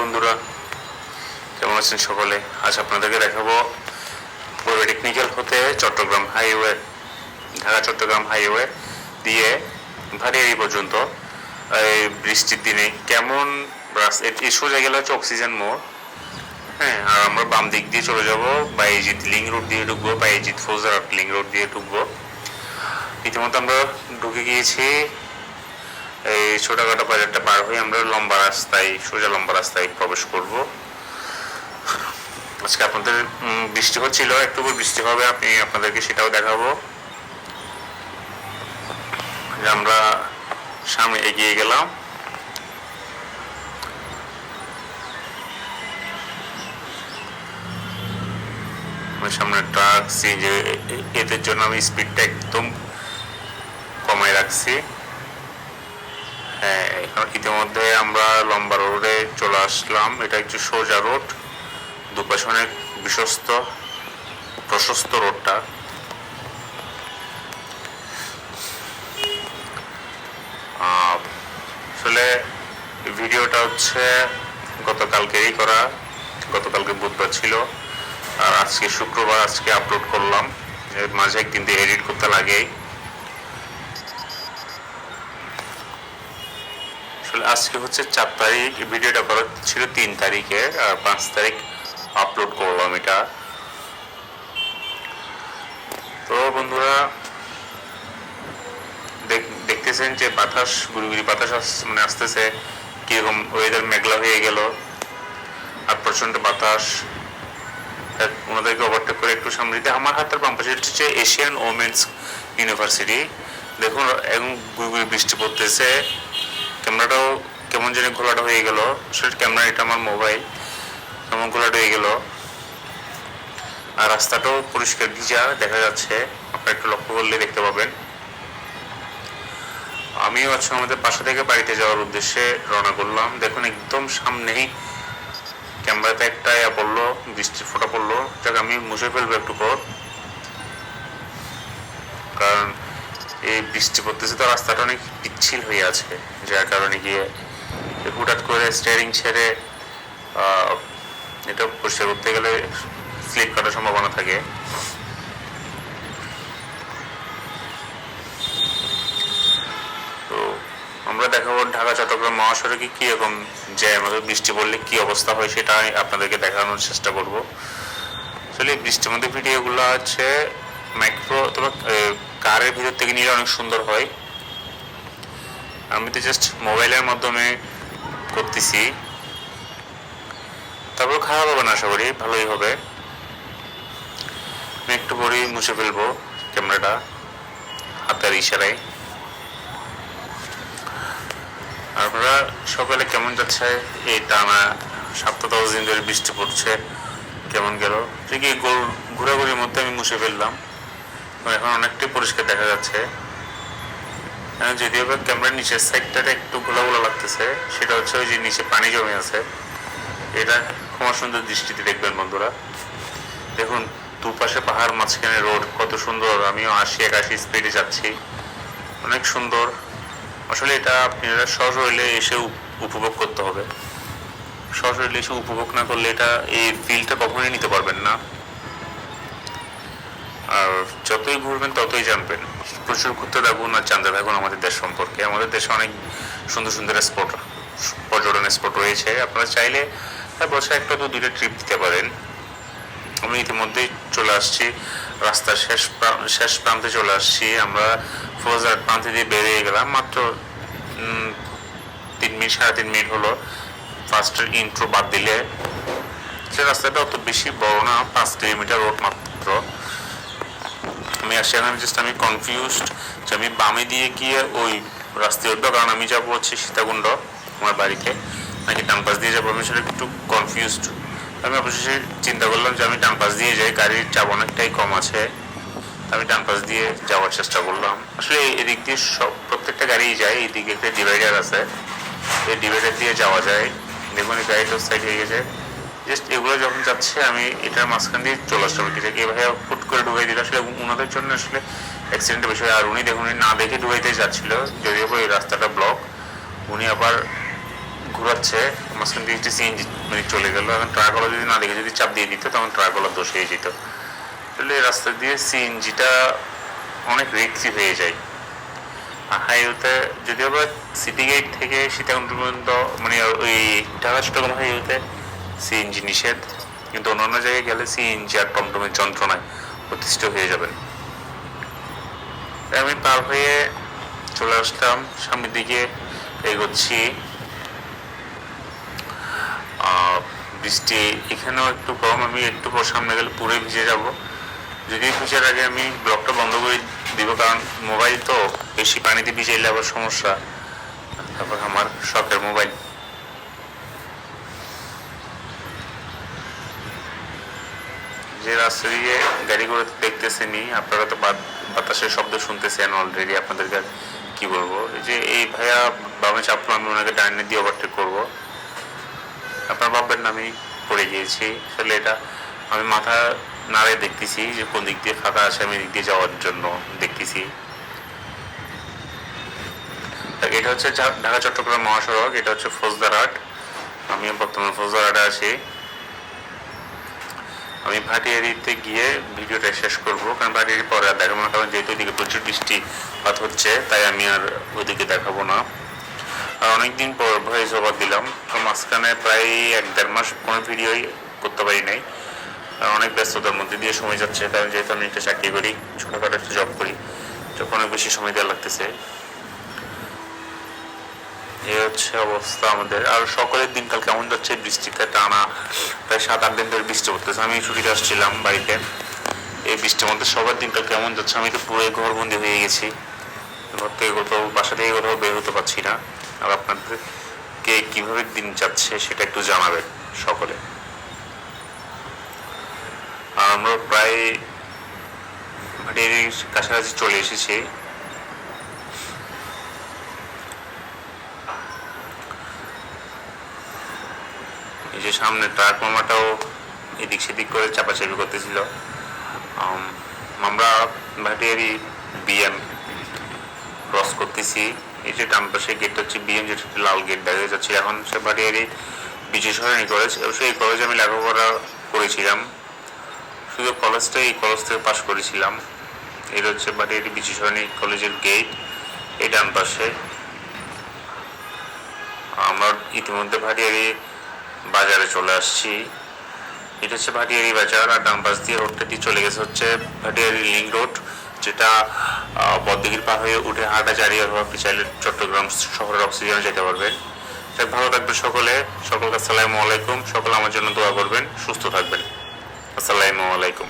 বন্ধুরা, কেমন আছেন সকলে? আজ আপনাদেরকে দেখাবো পূর্ব টেকনিক্যাল হতে চট্টগ্রাম হাইওয়ে ঢাকা চট্টগ্রাম হাইওয়ে দিয়ে ভারিয়ারি পর্যন্ত এই বৃষ্টির দিনে কেমন এই সোজা গেলে হচ্ছে অক্সিজেন মোড়। হ্যাঁ আর আমরা বাম দিক দিয়ে চলে যাব বাইজিৎ লিং রোড দিয়ে ঢুকবো বাইজিৎ ফৌজারহাট লিং রোড দিয়ে ঢুকবো। ইতিমধ্যে আমরা ঢুকে গিয়েছি এই ছোটখাটো বাজারটা পার হয়ে আমরা লম্বা রাস্তায়, সোজা লম্বা রাস্তায় প্রবেশ করব। আজকে আপনাদের বৃষ্টি হচ্ছিল একটু বৃষ্টি হবে আপনি আপনাদেরকে সেটাও দেখাবো। আমরা সামনে এগিয়ে গেলাম। সামনে ট্রাক যে এদের জন্য আমি স্পিডটা একদম কমায় রাখছি। ইতিমধ্যে আমরা লম্বা রোডে চলে আসলাম। এটা একটু সোজা রোড। দুপাশে অনেক বিশ্বস্ত, প্রশস্ত রোডটা। আসলে ভিডিওটা হচ্ছে গতকালকেই করা। গতকালকে বুধবার ছিল। আর আজকে শুক্রবার আজকে আপলোড করলাম। এর মাঝে একদিন দিয়ে এডিট করতে লাগেই। আজকে হচ্ছে চার তারিখ, ভিডিওটা করা ছিল তিন তারিখে, আর পাঁচ তারিখ আপলোড করলাম এটা। তো বন্ধুরা দেখতেছেন যে বাতাস গুড়ি বাতাস মানে আসতেছে, কীরকম ওয়েদার মেঘলা হয়ে গেল, আর প্রচণ্ড বাতাস। ওনাদেরকে ওভারটেক করে একটু সামনে দিতে। আমার হাতের বাম হচ্ছে এশিয়ান ওমেন্স ইউনিভার্সিটি দেখুন এখন গুড়ি বৃষ্টি পড়তেছে। ক্যামেরাটাও কেমন জানি ঘোলাটা হয়ে গেল। আসলে ক্যামেরা এটা আমার মোবাইল কেমন ঘোলাটা হয়ে গেল। আর রাস্তাটাও পরিষ্কার ভিজা দেখা যাচ্ছে। আপনারা একটু লক্ষ্য করলে দেখতে পাবেন। আমিও আজকে আমাদের বাসা থেকে বাড়িতে যাওয়ার উদ্দেশ্যে রওনা করলাম। দেখুন, একদম সামনেই ক্যামেরাতে একটা ইয়া পড়ল, বৃষ্টির ফোঁটা পড়ল। যাক, আমি মুছে ফেলব একটু পর কারণ এই বৃষ্টি পড়তেছে তো রাস্তাটা অনেক পিচ্ছিল হয়ে আছে, যার কারণে গিয়ে হুটাৎ করে স্টিয়ারিং ছেড়ে এটা পরিষ্কার করতে গেলে স্লিপ কাটার সম্ভাবনা থাকে। তো আমরা দেখাবো ঢাকা, চট্টগ্রাম, মহাসড়কে কি রকম জ্যাম বৃষ্টি পড়লে কি অবস্থা হয় সেটা আপনাদেরকে দেখানোর চেষ্টা করব। আসলে বৃষ্টির মধ্যে ভিডিওগুলো হচ্ছে মাইক্রো অথবা কারের ভিতর থেকে নিলে অনেক সুন্দর হয়। আমি তো জাস্ট মোবাইলের মাধ্যমে করতেছি। তারপর খারাপ হবে না, আশা করি। ভালোই হবে। আমি একটু পরেই মুছে ফেলব ক্যামেরাটা, হাতের ইশারায়। আপনারা সকালে কেমন যাচ্ছে? এই টানা সপ্তাহ দশ দিন ধরে বৃষ্টি পড়ছে। কেমন গেল? ঠিক এই গোল ঘোরাঘুরির মধ্যে আমি মুছে ফেললাম। এখন অনেকটাই পরিষ্কার দেখা যাচ্ছে। হ্যাঁ, যদিও বা ক্যামেরার নিচের সাইডটাতে একটু ঘোলা ঘোলা লাগতেছে সেটা হচ্ছে ওই যে নিচে পানি জমে আছে। এটা ক্ষমা সুন্দর দৃষ্টিতে দেখবেন বন্ধুরা। দেখুন দুপাশে পাহাড় মাঝখানে রোড কত সুন্দর। আমিও আশি একাশি স্পিডে যাচ্ছি। অনেক সুন্দর। আসলে এটা আপনারা সশরীরে এসে উপভোগ করতে হবে। সশরীরে এসে উপভোগ না করলে এটা এই ফিলটা কখনোই নিতে পারবেন না। আর যতই ঘুরবেন, ততই জানবেন। প্রচুর ঘুরতে থাকুন আর জানতে থাকুন আমাদের দেশ সম্পর্কে। আমাদের দেশে অনেক সুন্দর সুন্দর স্পট পর্যটন স্পট রয়েছে। আপনারা চাইলে বছর একটা তো দুইটা ট্রিপ দিতে পারেন। আমি ইতিমধ্যেই চলে আসছি, রাস্তার শেষ শেষ প্রান্তে চলে আসছি। আমরা ফৌজার প্রান্তে দিয়ে বেরিয়ে গেলাম। মাত্র তিন মিনিট, সাড়ে তিন মিনিট হলো। ফার্স্টের ইন্ট্রো বাদ দিলে। সে রাস্তাটা অত বেশি বড় না, পাঁচ কিলোমিটার রোড মাত্র। আমি আসছি এখন জাস্ট আমি কনফিউজড যে আমি বামে দিয়ে গিয়ে ওই রাস্তায় উঠবো, কারণ আমি যাব হচ্ছে সীতাকুণ্ড আমার বাড়িতে। নাকি ডান পাশ দিয়ে যাব? আমি সেটা একটু কনফিউজড আমি অবশেষে চিন্তা করলাম যে আমি ডান পাশ দিয়ে যাই, গাড়ির চাপ অনেকটাই কম আছে। আমি ডান পাশ দিয়ে যাওয়ার চেষ্টা করলাম। আসলে এদিক দিয়ে সব, প্রত্যেকটা গাড়িই যায় এই দিকে একটা ডিভাইডার আছে। এই ডিভাইডার দিয়ে যাওয়া যায়। দেখুন, এই গাড়িটা সাইড হয়ে গেছে। জাস্ট এগুলো যখন যাচ্ছে, আমি এটার মাঝখান দিয়ে চলে আসলাম কি যে এভাবে ফুট করে ঢুকাই দিল? আসলে ওনাদের জন্য আসলে অ্যাক্সিডেন্টের বিষয়। আর উনি দেখুন না দেখে ঢুকাইতে যাচ্ছিল। যদিও এই রাস্তাটা ব্লক উনি আবার ঘোরাচ্ছে। মাঝখান দিয়ে একটি সিএনজি মানে চলে গেল। এখন ট্রাকওয়ালা যদি না দেখে যদি চাপ দিয়ে দিত, তখন ট্রাকওয়ালা দোষ হয়ে যেত। এই রাস্তা দিয়ে সিএনজিটা অনেক রিক্সি হয়ে যায়। হাইওয়েতে যদিও বা সিটি গেট থেকে সীতাকুণ্ড পর্যন্ত মানে ওই ঢাকা চট্টগ্রাম হাইওয়েতে সিএনজি নিষেধ, কিন্তু অন্যান্য জায়গায় গেলে সিএনজি আর টমটমের যন্ত্রণায় অতিষ্ঠ হয়ে যাবেন। আমি পার হয়ে চলে আসলাম, সামনের দিকে এগোচ্ছি। বৃষ্টি এখানেও একটু কম, আমি একটু পর সামনে গেলে পুরো ভিজে যাব। যদি ভিজার আগে আমি ব্লকটা বন্ধ করে দিব, কারণ মোবাইল তো বেশি পানিতে ভিজাইলে আবার সমস্যা। তারপর আমার শখের মোবাইল। যে রাস্তা দিয়ে গাড়ি করে দেখতেছেনই, আপনারা তো বাত- বাতাসের শব্দ শুনতেছেন অলরেডি আপনাদেরকে কি বলব? যে এই ভাইয়া বামে চাপলো আমি ওনাকে ডাইনে দিয়ে ওভারটেক করব। আপনার বাপের নামে পড়ে গিয়েছি। আসলে এটা আমি মাথা নাড়ে দেখতেছি যে কোন দিক দিয়ে ফাঁকা আছে, আমি দিক দিয়ে যাওয়ার জন্য দেখতেছি। এটা হচ্ছে ঢাকা, চট্টগ্রাম মহাসড়ক, এটা হচ্ছে ফৌজদারহাট আমি বর্তমানে ফৌজদারহাটে আছি। আমি ভাটিয়ারিতে গিয়ে ভিডিওটা শেষ করব, কারণ ভাটিয়ারি পরে আর দেখাবো না, কারণ যেহেতু ওইদিকে প্রচুর বৃষ্টিপাত হচ্ছে, তাই আমি আর ওইদিকে দেখাবো না। আর অনেকদিন পর ভয়েস ওভার দিলাম, তো মাঝখানে প্রায় এক দেড় মাস কোনো ভিডিওই করতে পারি নাই। আর অনেক ব্যস্ততার মধ্যে দিয়ে সময় যাচ্ছে, কারণ যেহেতু আমি একটা চাকরি করি, ছোটোখাটো একটা জব করি যখন অনেক বেশি সময় দেওয়া লাগতেছে। হচ্ছে অবস্থা আমাদের। আর সকলের দিনকাল কেমন যাচ্ছে? বৃষ্টিতে টানা প্রায় সাত আট দিন ধরে বৃষ্টি পড়তেছে। আমি ছুটিতে আসছিলাম বাড়িতে। এই বৃষ্টির মধ্যে সবার দিনকাল কেমন যাচ্ছে? আমি তো পুরো ঘরবন্দি হয়ে গেছি। ঘর থেকে কোথাও, বাসা থেকে কোথাও বের হতে পারছি না। আর আপনাদের কে কীভাবে দিন যাচ্ছে সেটা একটু জানাবেন সকলে। আর আমরা প্রায় ভাটিয়ারির কাছাকাছি চলে এসেছি। যে সামনে ট্রাক মামাটাও এদিক সেদিক করে চাপাচাপি করতেছিল। আমরা ভাটিয়ারি বিএম ক্রস করতেছি। এই যে ডান পাশে গেট হচ্ছে বিএম যেটা লাল গেট দেখা যাচ্ছে। এখন সে ভাটিয়ারি বিজয় সরণী কলেজ অবশ্যই এই কলেজে আমি লেখাপড়া করেছিলাম। শুধু কলেজটা এই কলেজ থেকে পাশ করেছিলাম। এটা হচ্ছে ভাটিয়ারি বিজয় সরণী কলেজের গেট এই ডান পাশে। আমরা ইতিমধ্যে ভাটিয়ারি বাজারে চলে আসছি। এটা হচ্ছে ভাটিয়ারি বাজার, আর ডান পাশ দিয়ে রোডটা দিয়ে চলে গেছে হচ্ছে ভাটিয়ারি লিং রোড যেটা বদ্দিগির পার হয়ে উঠে হাটাচারি অথবা আপনি চাইলে চট্টগ্রাম শহরের অক্সিজেনে যেতে পারবেন। তাই ভালো থাকবেন সকলে। সকলকে আসসালামু আলাইকুম। সকলে আমার জন্য দোয়া করবেন। সুস্থ থাকবেন। আসসালামু আলাইকুম।